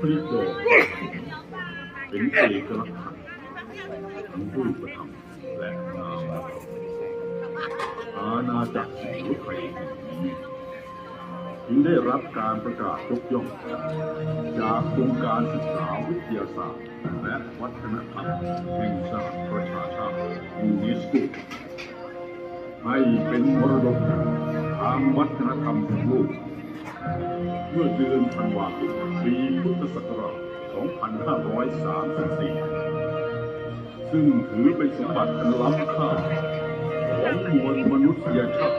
ผลิตโดยเป็นเอกลักษณ์ทั้งรูปธรรมและนามธรรมอาณาจักรสุโขทัยแห่งนี้จึงได้รับการประกาศยกย่อง จากองค์การศึกษาวิทยาศาสตร์ และวัฒนธรรมแห่งสหประชาชาติยูเนสโกให้เป็นมรดกทางวัฒนธรรมของโลก เมื่อเดือนธันวาคมปีพุทธศักราช 2534 ซึ่งถือเป็นสมบัติอันล้ำค่าของมวลมนุษยชาติ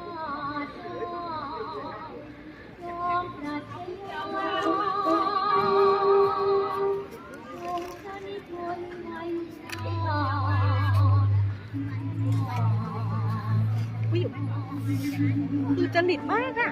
ดูจริตมากอะ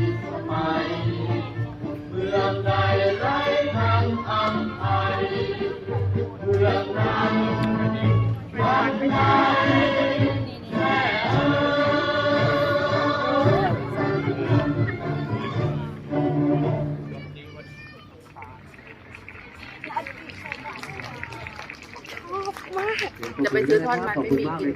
ชอบมาก จะไปซื้อทอดมันไม่มีกิน